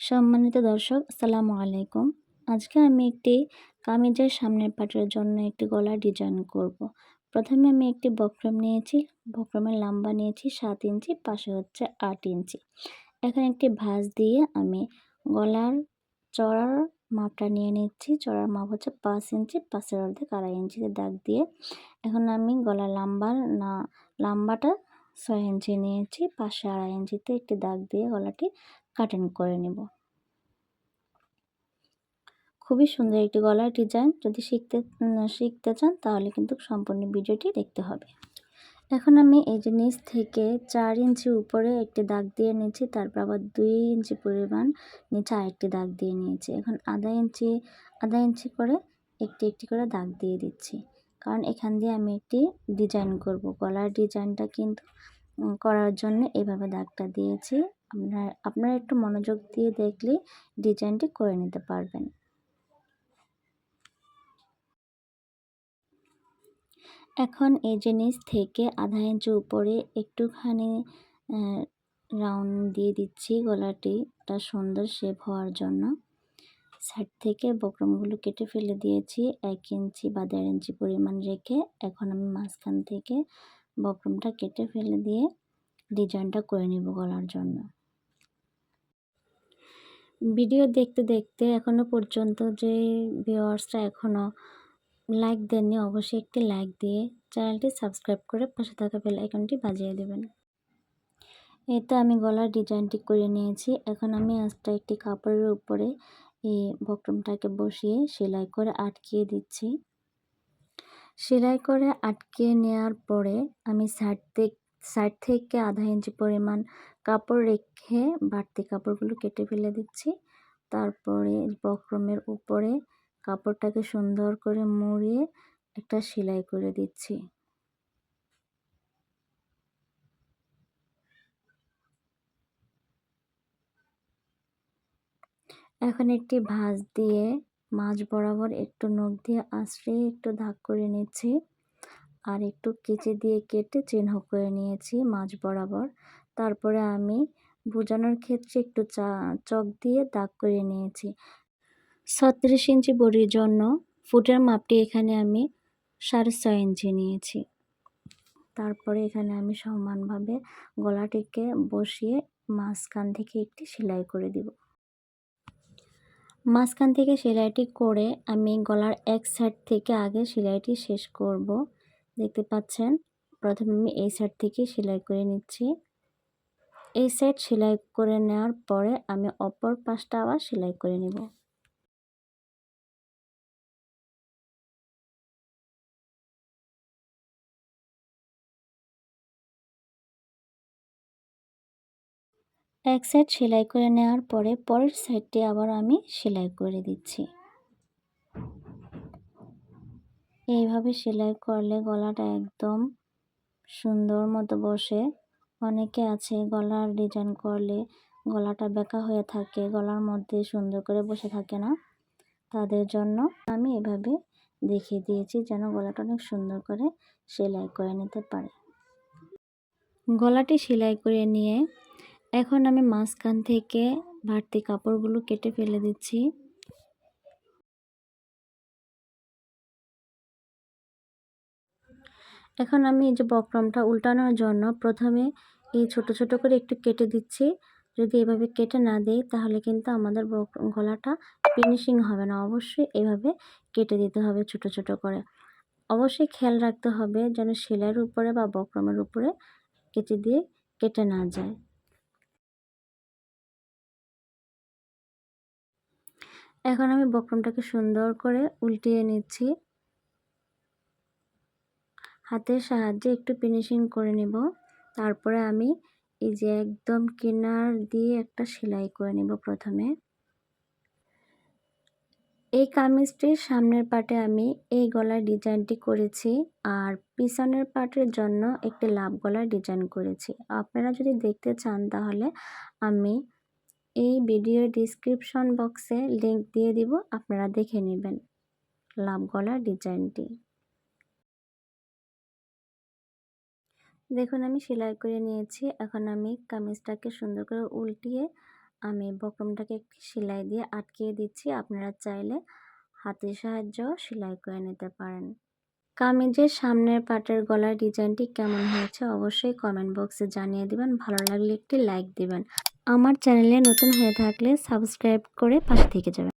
সম্মানিত দর্শক, আসসালামু আলাইকুম। আজকে আমি একটি কামিজের সামনের পাটের জন্য একটি গলা ডিজাইন করব। প্রথমে আমি একটি বক্রম নিয়েছি, বক্রমের লম্বা নিয়েছি সাত ইঞ্চি, পাশে হচ্ছে আট ইঞ্চি। এখন একটি ভাঁজ দিয়ে আমি গলার চড়ার মাপটা নিয়ে নিচ্ছি। চড়ার মাপ হচ্ছে পাঁচ ইঞ্চি পাঁচের অর্ধেক আড়াই ইঞ্চিতে দাগ দিয়ে। এখন আমি গলার লাম্বার না, লম্বাটা ছয় ইঞ্চি নিয়েছি, পাশে আড়াই ইঞ্চিতে একটি দাগ দিয়ে গলাটি কাটিং করে নেব। খুবই সুন্দর একটি গলার ডিজাইন। যদি শিখতে শিখতে চান, তাহলে কিন্তু সম্পূর্ণ ভিডিওটি দেখতে হবে। এখন আমি এই যে নিচ থেকে চার ইঞ্চি উপরে একটি দাগ দিয়ে নিয়েছি, তারপর আবার দুই ইঞ্চি পরিমাণ নিচে আরেকটি দাগ দিয়ে নিয়েছি। এখন আধা ইঞ্চি আধা ইঞ্চি করে একটি একটি করে দাগ দিয়ে দিচ্ছি। কারণ এখান দিয়ে আমি একটি ডিজাইন করব। গলার ডিজাইনটা কিন্তু করার জন্য এভাবে দাগটা দিয়েছি। আপনার, আপনারা একটু মনোযোগ দিয়ে দেখলে ডিজাইনটি করে নিতে পারবেন। এখন এই জিনিস থেকে আধা ইঞ্চি উপরে একটুখানি রাউন্ড দিয়ে দিচ্ছি গলাটিটা সুন্দর শেপ হওয়ার জন্য। সাইড থেকে বক্রমগুলো কেটে ফেলে দিয়েছি। এক ইঞ্চি বা দেড় ইঞ্চি পরিমাণ রেখে এখন আমি মাঝখান থেকে বক্রমটা কেটে ফেলে দিয়ে ডিজাইনটা করে নিব গলার জন্য। ভিডিও দেখতে দেখতে এখনও পর্যন্ত যে ভিওয়ার্সরা এখনও লাইক দেননি, অবশ্যই একটি লাইক দিয়ে চ্যানেলটি সাবস্ক্রাইব করে পাশে থাকা বেল আইকনটি বাজিয়ে দেবেন। এই তো আমি গলার ডিজাইনটি করে নিয়েছি। এখন আমি আজটা একটি কাপড়ের উপরে এই বক্রমটাকে বসিয়ে সেলাই করে আটকিয়ে দিচ্ছি। সেলাই করে আটকিয়ে নেওয়ার পরে আমি সাইড থেকে সাইড থেকে আধা ইঞ্চি পরিমাণ কাপড় রেখে বাড়তি কাপড়গুলো কেটে ফেলে দিচ্ছি। তারপরে বক্রমের উপরে কাপড়টাকে সুন্দর করে মুড়িয়ে একটা সেলাই করে দিচ্ছি। এখন একটি ভাঁজ দিয়ে মাঝ বরাবর একটু নখ দিয়ে আশ্রে একটু দাগ করে নিচ্ছি। আর একটু কেচে দিয়ে কেটে চিহ্ন করে নিয়েছি মাঝ বরাবর। তারপরে আমি বোঝানোর ক্ষেত্রে একটু চা, চক দিয়ে দাগ করে নিয়েছি। ছত্রিশ ইঞ্চি বড়ির জন্য ফুটের মাপটি এখানে আমি সাড়ে ছয় ইঞ্চি নিয়েছি। তারপরে এখানে আমি সমানভাবে গলাটিকে বসিয়ে মাঝখান থেকে একটি সেলাই করে দিব। মাঝখান থেকে সেলাইটি করে আমি গলার এক সাইড থেকে আগে সেলাইটি শেষ করব। দেখতে পাচ্ছেন। প্রথমে আমি এই সাইড থেকে সেলাই করে নিচ্ছি। এই সাইড সেলাই করে নেওয়ার পরে আমি অপর পাশটা আবার সেলাই করে নেব। এক সাইড সেলাই করে নেওয়ার পরে পরের সাইডটি আবার আমি সেলাই করে দিচ্ছি। এইভাবে সেলাই করলে গলাটা একদম সুন্দর মতো বসে। অনেকে আছে গলার ডিজাইন করলে গলাটা বেঁকা হয়ে থাকে, গলার মধ্যে সুন্দর করে বসে থাকে না। তাদের জন্য আমি এভাবে দেখিয়ে দিয়েছি যেন গলাটা অনেক সুন্দর করে সেলাই করে নিতে পারে। গলাটি সেলাই করে নিয়ে এখন আমি মাঝখান থেকে বাড়তি কাপড়গুলো কেটে ফেলে দিচ্ছি। এখন আমি এই যে বক্রমটা উল্টানোর জন্য প্রথমে এই ছোট ছোট করে একটু কেটে দিচ্ছি। যদি এভাবে কেটে না দেই, তাহলে কিন্তু আমাদের গলাটা ফিনিশিং হবে না। অবশ্যই এভাবে কেটে দিতে হবে ছোট ছোট করে। অবশ্যই খেয়াল রাখতে হবে যেন সেলাইয়ের উপরে বা বক্রমের উপরে কেটে দিয়ে কেটে না যায়। এখন আমি বক্রমটাকে সুন্দর করে উল্টিয়ে নিচ্ছি। হাতের সাহায্যে একটু ফিনিশিং করে নেব। তারপরে আমি এই যে একদম কিনার দিয়ে একটা সেলাই করে নেব প্রথমে। এই কামিজটির সামনের পাটে আমি এই গলার ডিজাইনটি করেছি আর পিছনের পাটের জন্য একটি লাভ গলার ডিজাইন করেছি। আপনারা যদি দেখতে চান তাহলে আমি এই ভিডিও ডিসক্রিপশন বক্সে লিংক দিয়ে দিব, আপনারা দেখে নেবেন লাভ গলার ডিজাইনটি। দেখুন, আমি সেলাই করে নিয়েছি। এখন আমি কামিজটাকে সুন্দর করে উল্টিয়ে আমি বক্রমটাকে সেলাই দিয়ে আটকিয়ে দিচ্ছি। আপনারা চাইলে হাতের সাহায্যেও সেলাই করে নিতে পারেন। কামিজের সামনের পাটের গলার ডিজাইনটি কেমন হয়েছে অবশ্যই কমেন্ট বক্সে জানিয়ে দিবেন। ভালো লাগলে একটি লাইক দিবেন। আমার চ্যানেলে নতুন হয়ে থাকলে সাবস্ক্রাইব করে পাশে থেকে যাবেন।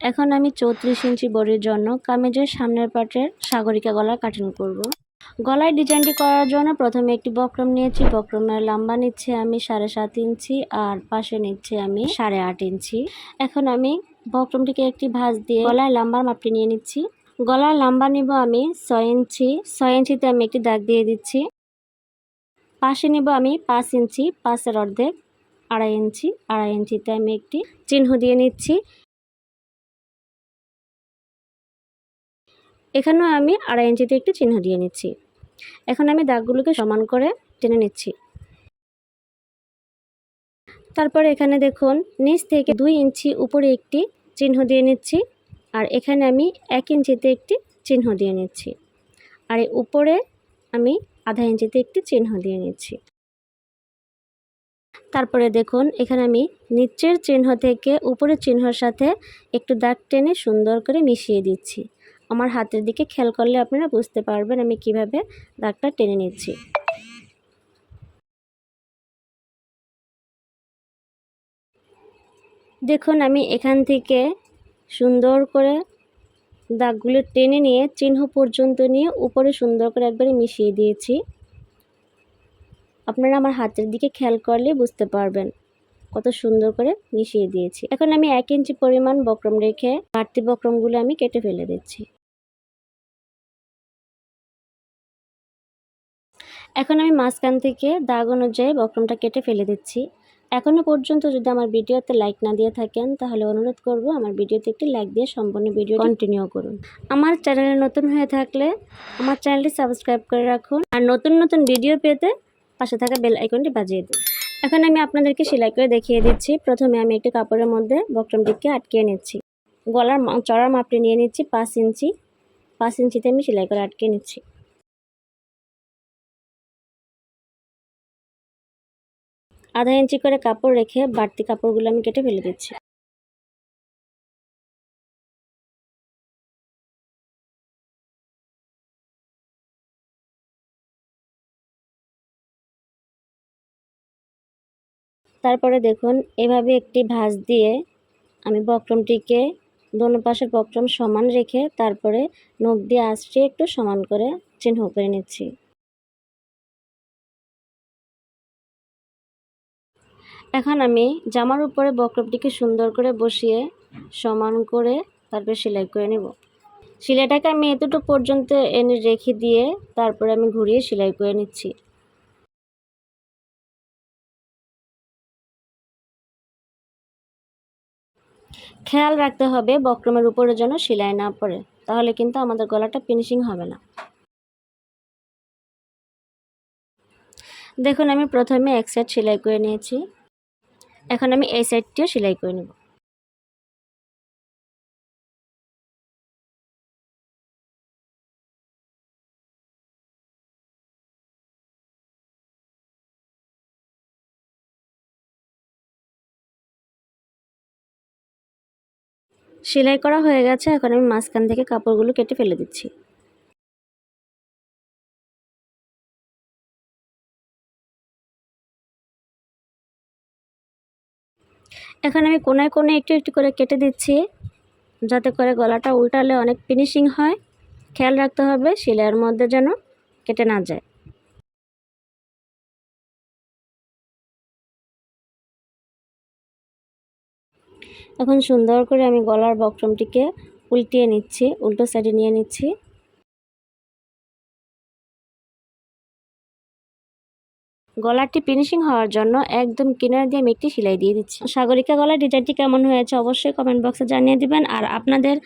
এখন আমি চৌত্রিশ ইঞ্চি বডির জন্য কামিজের সামনের পাটের সাগরিকা গলা কাটিং করব। গলায় ডিজাইনটি করার জন্য প্রথমে একটি বক্রম নিয়েছি, বক্রমের লম্বা নিচ্ছে আমি সাড়ে সাত ইঞ্চি আর পাশে নিচ্ছে আমি সাড়ে আট ইঞ্চি। এখন আমি বক্রমটিকে একটি ভাঁজ দিয়ে গলায় লম্বার মাপটি নিয়ে নিচ্ছি। গলার লম্বা নিব আমি ছয় ইঞ্চি, ছয় ইঞ্চিতে আমি একটি দাগ দিয়ে দিচ্ছি। পাশে নিব আমি পাঁচ ইঞ্চি, পাঁচের অর্ধেক আড়াই ইঞ্চি, আড়াই ইঞ্চিতে আমি একটি চিহ্ন দিয়ে নিচ্ছি। এখানেও আমি আড়াই ইঞ্চিতে একটি চিহ্ন দিয়ে নিচ্ছি। এখন আমি দাগগুলোকে সমান করে টেনে নিচ্ছি। তারপর এখানে দেখুন, নিচ থেকে দুই ইঞ্চি উপরে একটি চিহ্ন দিয়ে নিচ্ছি আর এখানে আমি এক ইঞ্চিতে একটি চিহ্ন দিয়ে নিচ্ছি। আর উপরে আমি আধা ইঞ্চিতে একটি চিহ্ন দিয়ে নিচ্ছি। তারপরে দেখুন, এখানে আমি নিচের চিহ্ন থেকে উপরের চিহ্নর সাথে একটু দাগ টেনে সুন্দর করে মিশিয়ে দিচ্ছি। আমার হাতের দিকে খেয়াল করলে আপনারা বুঝতে পারবেন আমি কীভাবে দাগটা টেনে নিচ্ছি। দেখুন, আমি এখান থেকে সুন্দর করে দাগগুলো টেনে নিয়ে চিহ্ন পর্যন্ত নিয়ে উপরে সুন্দর করে একবারে মিশিয়ে দিয়েছি। আপনারা আমার হাতের দিকে খেয়াল করলে বুঝতে পারবেন কত সুন্দর করে মিশিয়ে দিয়েছি। এখন আমি এক ইঞ্চি পরিমাণ বক্রম রেখে বাড়তি বক্রমগুলো আমি কেটে ফেলে দিচ্ছি। এখন আমি মাঝখান থেকে দাগ অনুযায়ী বক্রমটা কেটে ফেলে দিচ্ছি। এখনও পর্যন্ত যদি আমার ভিডিওতে লাইক না দিয়ে থাকেন, তাহলে অনুরোধ করব আমার ভিডিওতে একটি লাইক দিয়ে সম্পূর্ণ ভিডিও কন্টিনিউ করুন। আমার চ্যানেলে নতুন হয়ে থাকলে আমার চ্যানেলটি সাবস্ক্রাইব করে রাখুন আর নতুন নতুন ভিডিও পেতে পাশে থাকা বেল আইকনটি বাজিয়ে দিন। এখন আমি আপনাদেরকে সেলাই করে দেখিয়ে দিচ্ছি। প্রথমে আমি একটি কাপড়ের মধ্যে বক্রমটিকে আটকিয়ে নিচ্ছি। গলার চড়ার মাপটি নিয়ে নিচ্ছি পাঁচ ইঞ্চি। পাঁচ ইঞ্চিতে আমি সেলাই করে আটকে নিচ্ছি। আধা ইঞ্চি করে কাপড় রেখে বাড়তি কাপড়গুলো আমি কেটে ফেলে দিচ্ছি। তারপরে দেখুন, এভাবে একটি ভাঁজ দিয়ে আমি বক্রমটিকে দোনো পাশের বক্রম সমান রেখে তারপরে নখ দিয়ে আসছে একটু সমান করে চিহ্ন করে নিচ্ছি। এখন আমি জামার উপরে বক্রপটিকে সুন্দর করে বসিয়ে সমান করে তারপরে সেলাই করে নেব। সেলাইটাকে আমি এতটুকু পর্যন্ত এনে রেখে দিয়ে তারপরে আমি ঘুরিয়ে সেলাই করে নিচ্ছি। খেয়াল রাখতে হবে বক্রমের উপরে যেন সেলাই না পড়ে, তাহলে কিন্তু আমাদের গলাটা ফিনিশিং হবে না। দেখুন, আমি প্রথমে এক সাইড সেলাই করে নিয়েছি। এখন আমি এই সাইডটিও সেলাই করে নেব। সেলাই করা হয়ে গেছে, এখন আমি মাঝখান থেকে কাপড়গুলো কেটে ফেলে দিচ্ছি। এখন আমি কোনায় কোনায় একটু একটু করে কেটে দিচ্ছি, যাতে করে গলাটা উল্টালে অনেক ফিনিশিং হয়। খেয়াল রাখতে হবে সেলাইয়ের মধ্যে যেন কেটে না যায়। এখন সুন্দর করে আমি গলার বক্রমটিকে উল্টিয়ে নিচ্ছি, উল্টো সাইডে নিয়ে নিচ্ছি। গলাটি ফিনিশিং হওয়ার জন্য একদম কিনার দিয়ে আমি একটি সেলাই দিয়ে দিচ্ছি। সাগরিকা গলার ডিজাইনটি কেমন হয়েছে অবশ্যই কমেন্ট বক্সে জানিয়ে দিবেন। আর আপনাদের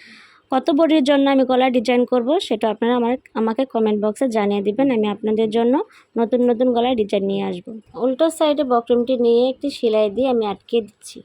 কত বডির জন্য আমি গলার ডিজাইন করব সেটা আপনারা আমার আমাকে কমেন্ট বক্সে জানিয়ে দিবেন। আমি আপনাদের জন্য নতুন নতুন গলার ডিজাইন নিয়ে আসব। উল্টো সাইডে বক্রমটি নিয়ে একটি সেলাই দিয়ে আমি আটকে দিচ্ছি।